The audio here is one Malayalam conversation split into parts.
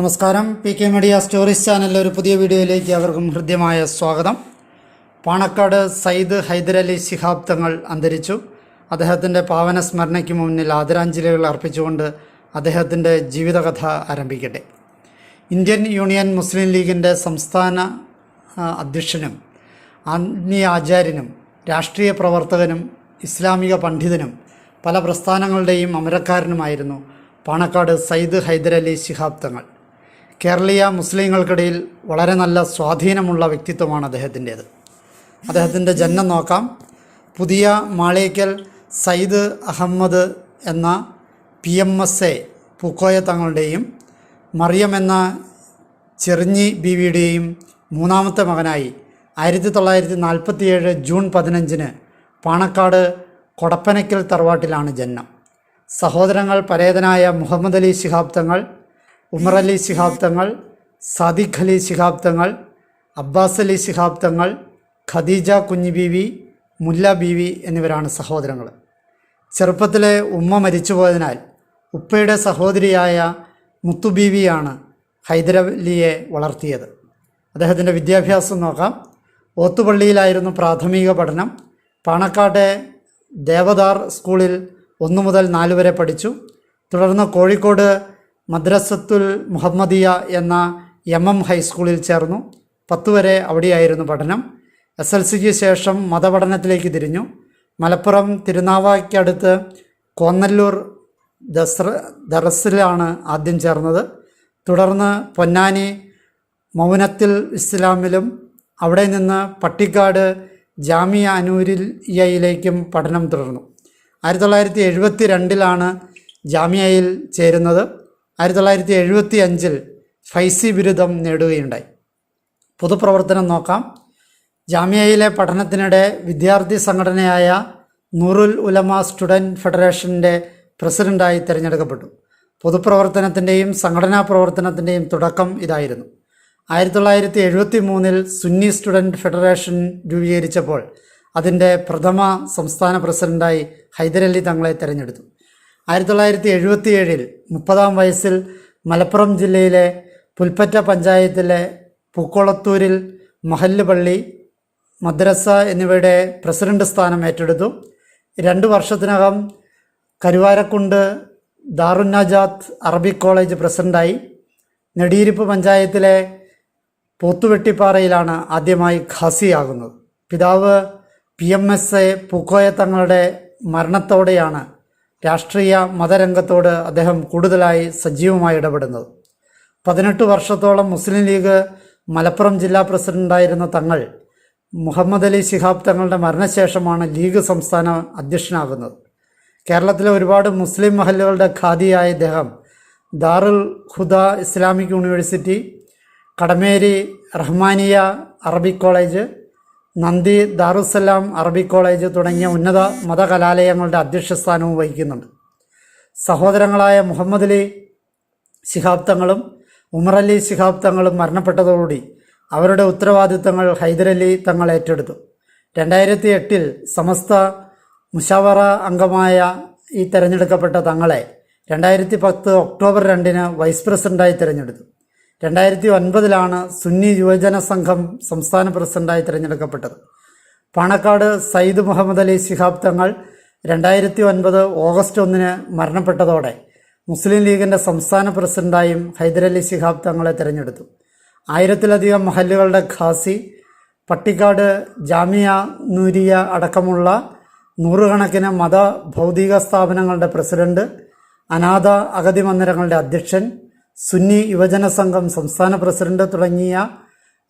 നമസ്കാരം. പി കെ മീഡിയ സ്റ്റോറീസ് ചാനലിലെ ഒരു പുതിയ വീഡിയോയിലേക്ക് അവർക്കും ഹൃദ്യമായ സ്വാഗതം. പാണക്കാട് സയ്യിദ് ഹൈദരലി ശിഹാബ് തങ്ങൾ അന്തരിച്ചു. അദ്ദേഹത്തിന്റെ പാവന സ്മരണയ്ക്ക് മുന്നിൽ ആദരാഞ്ജലികൾ അർപ്പിച്ചുകൊണ്ട് അദ്ദേഹത്തിന്റെ ജീവിതകഥ ആരംഭിക്കട്ടെ. ഇന്ത്യൻ യൂണിയൻ മുസ്ലിം ലീഗിന്റെ സംസ്ഥാന അധ്യക്ഷനും ആത്മീയ ആചാര്യനും രാഷ്ട്രീയ പ്രവർത്തകനും ഇസ്ലാമിക പണ്ഡിതനും പല പ്രസ്ഥാനങ്ങളുടെയും അമരക്കാരനുമായിരുന്നു പാണക്കാട് സയ്യിദ് ഹൈദരലി ശിഹാബ് തങ്ങൾ. കേരളീയ മുസ്ലിങ്ങൾക്കിടയിൽ വളരെ നല്ല സ്വാധീനമുള്ള വ്യക്തിത്വമാണ് അദ്ദേഹത്തിന്റേത്. അദ്ദേഹത്തിന്റെ ജന്മം നോക്കാം. പുതിയ മാളേക്കൽ സയ്യിദ് അഹമ്മദ് എന്ന P M S A Pookoya തങ്ങളുടെയും Mariyam എന്ന ചെറിഞ്ഞി ബീവിയുടെയും മൂന്നാമത്തെ മകനായി ആയിരത്തി തൊള്ളായിരത്തി നാൽപ്പത്തിയേഴ് ജൂൺ പതിനഞ്ചിന് പാണക്കാട് കൊടപ്പനയ്ക്കൽ തറവാട്ടിലാണ് ജന്മം സഹോദരങ്ങൾ പരേതനായ മുഹമ്മദ് അലി ശിഹാബ് തങ്ങൾ ഉമർ അലി ശിഹാബ് തങ്ങൾ സാദിഖ് അലി ശിഹാബ് തങ്ങൾ അബ്ബാസ് അലി ശിഹാബ് തങ്ങൾ ഖദീജ കുഞ്ഞി ബീവി മുല്ല ബീവി എന്നിവരാണ് സഹോദരങ്ങൾ. ചെറുപ്പത്തിലെ ഉമ്മ മരിച്ചുപോയതിനാൽ ഉപ്പയുടെ സഹോദരിയായ മുത്തുബീവിയാണ് ഹൈദരലിയെ വളർത്തിയത്. അദ്ദേഹത്തിന്റെ വിദ്യാഭ്യാസം നോക്കാം. ഓത്തുപള്ളിയിലായിരുന്നു പ്രാഥമിക പഠനം. പാണക്കാട്ടെ ദേവദാർ സ്കൂളിൽ ഒന്നു മുതൽ നാല് വരെ പഠിച്ചു. തുടർന്ന് കോഴിക്കോട് മദ്രസത്തുൽ മുഹമ്മദിയ എന്ന എം എം ഹൈസ്കൂളിൽ ചേർന്നു. പത്ത് വരെ അവിടെയായിരുന്നു പഠനം. എസ് എൽ സിക്ക് ശേഷം മതപഠനത്തിലേക്ക് തിരിഞ്ഞു. മലപ്പുറം തിരുനാവായ്ക്കടുത്ത് കോന്നല്ലൂർ ദസ്ര ദറസിലാണ് ആദ്യം ചേർന്നത്. തുടർന്ന് പൊന്നാനി മൗനത്തിൽ ഇസ്ലാമിലും അവിടെ നിന്ന് പട്ടിക്കാട് ജാമിയ അനൂരിയയിലേക്കും പഠനം തുടർന്നു. ആയിരത്തി തൊള്ളായിരത്തി എഴുപത്തി രണ്ടിലാണ് ജാമിയയിൽ ചേരുന്നത്. ആയിരത്തി തൊള്ളായിരത്തി എഴുപത്തി അഞ്ചിൽ ഫൈസി ബിരുദം നേടുകയുണ്ടായി. പൊതുപ്രവർത്തനം നോക്കാം. ജാമ്യയിലെ പഠനത്തിനിടെ വിദ്യാർത്ഥി സംഘടനയായ നൂറുൽ ഉലമ സ്റ്റുഡന്റ് ഫെഡറേഷന്റെ പ്രസിഡന്റായി തിരഞ്ഞെടുക്കപ്പെട്ടു. പൊതുപ്രവർത്തനത്തിന്റെയും സംഘടനാ പ്രവർത്തനത്തിന്റെയും തുടക്കം ഇതായിരുന്നു. ആയിരത്തി തൊള്ളായിരത്തി എഴുപത്തി മൂന്നിൽ സുന്നി സ്റ്റുഡന്റ് ഫെഡറേഷൻ രൂപീകരിച്ചപ്പോൾ അതിന്റെ പ്രഥമ സംസ്ഥാന പ്രസിഡന്റായി ഹൈദരലി തങ്ങളെ തിരഞ്ഞെടുത്തു. ആയിരത്തി തൊള്ളായിരത്തി എഴുപത്തി ഏഴിൽ മുപ്പതാം വയസ്സിൽ മലപ്പുറം ജില്ലയിലെ പുൽപ്പറ്റ പഞ്ചായത്തിലെ പൂക്കോളത്തൂരിൽ മഹല്ല് പള്ളി മദ്രസ എന്നിവയുടെ പ്രസിഡന്റ് സ്ഥാനം ഏറ്റെടുത്തു. രണ്ട് വർഷത്തിനകം കരുവാരക്കുണ്ട് ദാറുന്നജാത്ത് അറബിക് കോളേജ് പ്രസിഡന്റായി നെടിയിരിപ്പ് പഞ്ചായത്തിലെ പോത്തുവെട്ടിപ്പാറയിലാണ് ആദ്യമായി ഖാസിയാകുന്നത്. പിതാവ് P M S A Pookoya തങ്ങളുടെ മരണത്തോടെയാണ് രാഷ്ട്രീയ മതരംഗത്തോട് അദ്ദേഹം കൂടുതലായി സജീവമായി ഇടപെടുന്നത്. പതിനെട്ട് വർഷത്തോളം മുസ്ലിം ലീഗ് മലപ്പുറം ജില്ലാ പ്രസിഡന്റായിരുന്ന തങ്ങൾ മുഹമ്മദ് അലി ശിഹാബ് തങ്ങളുടെ മരണശേഷമാണ് ലീഗ് സംസ്ഥാന അധ്യക്ഷനാകുന്നത്. കേരളത്തിലെ ഒരുപാട് മുസ്ലിം മഹല്ലുകളുടെ ഖാദിയായ ഇദ്ദേഹം Darul Huda Islamic university Kadameri Rahmaniya Arabic college നന്ദി ദാറുസലാം അറബി കോളേജ് തുടങ്ങിയ ഉന്നത മതകലാലയങ്ങളുടെ അധ്യക്ഷസ്ഥാനവും വഹിക്കുന്നുണ്ട്. സഹോദരങ്ങളായ മുഹമ്മദ് അലി ശിഹാബ് തങ്ങളും ഉമർ അലി ശിഹാബ് തങ്ങളും മരണപ്പെട്ടതോടുകൂടി അവരുടെ ഉത്തരവാദിത്തങ്ങൾ ഹൈദരലി തങ്ങൾ ഏറ്റെടുത്തു. രണ്ടായിരത്തി എട്ടിൽ സമസ്ത മുഷാവറ അംഗമായ ഈ തെരഞ്ഞെടുക്കപ്പെട്ട തങ്ങളെ രണ്ടായിരത്തി പത്ത് ഒക്ടോബർ രണ്ടിന് വൈസ് പ്രസിഡന്റായി തിരഞ്ഞെടുത്തു. രണ്ടായിരത്തി ഒൻപതിലാണ് സുന്നി യുവജന സംഘം സംസ്ഥാന പ്രസിഡന്റായി തിരഞ്ഞെടുക്കപ്പെട്ടത്. പാണക്കാട് സയ്യിദ് മുഹമ്മദ് അലി ശിഹാബ് തങ്ങൾ രണ്ടായിരത്തി ഒൻപത് ഓഗസ്റ്റ് ഒന്നിന് മരണപ്പെട്ടതോടെ മുസ്ലിം ലീഗിന്റെ സംസ്ഥാന പ്രസിഡന്റായും ഹൈദരലി ശിഹാബ് തങ്ങളെ തിരഞ്ഞെടുത്തു. ആയിരത്തിലധികം മഹല്ലുകളുടെ ഖാസി പട്ടിക്കാട് ജാമിയ നൂരിയ അടക്കമുള്ള നൂറുകണക്കിന് മത ഭൗതിക സ്ഥാപനങ്ങളുടെ പ്രസിഡന്റ് അനാഥ അഗതി മന്ദിരങ്ങളുടെ അധ്യക്ഷൻ സുന്നി യുവജന സംഘം സംസ്ഥാന പ്രസിഡന്റ് തുടങ്ങിയ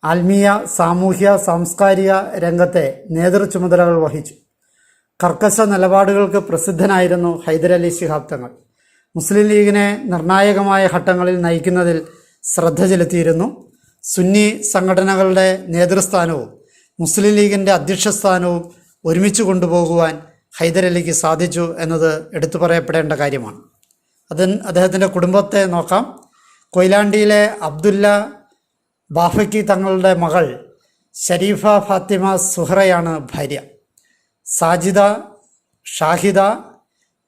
ആത്മീയ സാമൂഹ്യ സാംസ്കാരിക രംഗത്തെ നേതൃചുമതലകൾ വഹിച്ചു. കർക്കശ നിലപാടുകൾക്ക് പ്രസിദ്ധനായിരുന്നു ഹൈദരലി ശിഹാബ് തങ്ങൾ. മുസ്ലിം ലീഗിനെ നിർണായകമായ ഘട്ടങ്ങളിൽ നയിക്കുന്നതിൽ ശ്രദ്ധ ചെലുത്തിയിരുന്നു. സുന്നി സംഘടനകളുടെ നേതൃസ്ഥാനവും മുസ്ലിം ലീഗിന്റെ അധ്യക്ഷസ്ഥാനവും ഒരുമിച്ച് കൊണ്ടുപോകുവാൻ ഹൈദരലിക്ക് സാധിച്ചു എന്നത് എടുത്തു പറയപ്പെടേണ്ട കാര്യമാണ്. അതിന് അദ്ദേഹത്തിന്റെ കുടുംബത്തെ നോക്കാം. കൊയിലാണ്ടിയിലെ അബ്ദുല്ല ബാഫയ്ക്ക് തങ്ങളുടെ മകൾ ഷരീഫ ഫാത്തിമ സുഹറയാണ് ഭാര്യ. സാജിദ ഷാഹിദ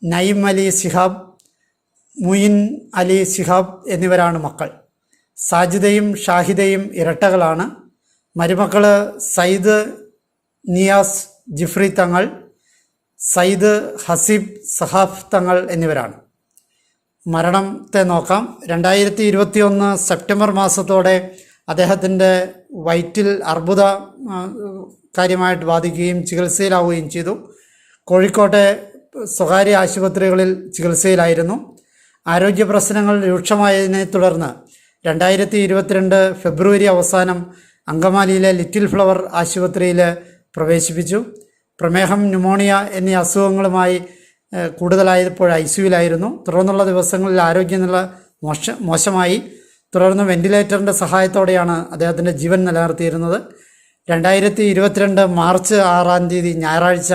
നയിം അലി സിഹാബ് മുയിൻ അലി സിഹാബ് എന്നിവരാണ് മക്കൾ. സാജിദയും ഷാഹിദയും ഇരട്ടകളാണ്. മരുമക്കൾ സയ്യിദ് നിയാസ് ജിഫ്രി തങ്ങൾ സയ്യിദ് ഹസീബ് സഹാഫ് തങ്ങൾ എന്നിവരാണ്. മരണത്തെ നോക്കാം. രണ്ടായിരത്തി ഇരുപത്തി ഒന്ന് സെപ്റ്റംബർ മാസത്തോടെ അദ്ദേഹത്തിന്റെ വയറ്റിൽ അർബുദ കാര്യമായിട്ട് ബാധിക്കുകയും ചികിത്സയിലാവുകയും ചെയ്തു. കോഴിക്കോട്ടെ സ്വകാര്യ ആശുപത്രികളിൽ ചികിത്സയിലായിരുന്നു. ആരോഗ്യ പ്രശ്നങ്ങൾ രൂക്ഷമായതിനെ തുടർന്ന് രണ്ടായിരത്തി ഇരുപത്തിരണ്ട് ഫെബ്രുവരി അവസാനം അങ്കമാലിയിലെ ലിറ്റിൽ ഫ്ലവർ ആശുപത്രിയിൽ പ്രവേശിപ്പിച്ചു. പ്രമേഹം ന്യൂമോണിയ എന്നീ അസുഖങ്ങളുമായി കൂടുതലായപ്പോൾ ഐ സിയുലായിരുന്നു തുടർന്നുള്ള ദിവസങ്ങളിൽ ആരോഗ്യനില മോശ മോശമായി. തുടർന്ന് വെന്റിലേറ്ററിന്റെ സഹായത്തോടെയാണ് അദ്ദേഹത്തിന്റെ ജീവൻ നിലനിർത്തിയിരുന്നത്. രണ്ടായിരത്തി ഇരുപത്തിരണ്ട് മാർച്ച് ആറാം തീയതി ഞായറാഴ്ച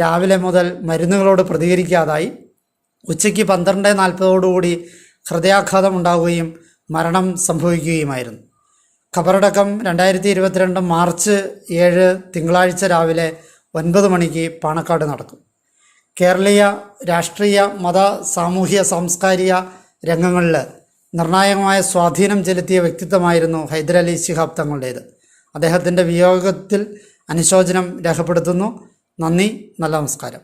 രാവിലെ മുതൽ മരുന്നുകളോട് പ്രതികരിക്കാതായി. ഉച്ചയ്ക്ക് പന്ത്രണ്ട് നാൽപ്പതോടുകൂടി ഹൃദയാഘാതം ഉണ്ടാവുകയും മരണം സംഭവിക്കുകയുമായിരുന്നു. ഖബറടക്കം രണ്ടായിരത്തി ഇരുപത്തിരണ്ട് മാർച്ച് ഏഴ് തിങ്കളാഴ്ച രാവിലെ ഒൻപത് മണിക്ക് പാണക്കാട് നടക്കും. കേരളീയ രാഷ്ട്രീയ മത സാമൂഹ്യ സാംസ്കാരിക രംഗങ്ങളിൽ നിർണായകമായ സ്വാധീനം ചെലുത്തിയ വ്യക്തിത്വമായിരുന്നു ഹൈദരലി ശിഹാബ് തങ്ങളുടേത്. അദ്ദേഹത്തിന്റെ വിയോഗത്തിൽ അനുശോചനം രേഖപ്പെടുത്തുന്നു. നന്ദി. നല്ല നമസ്കാരം.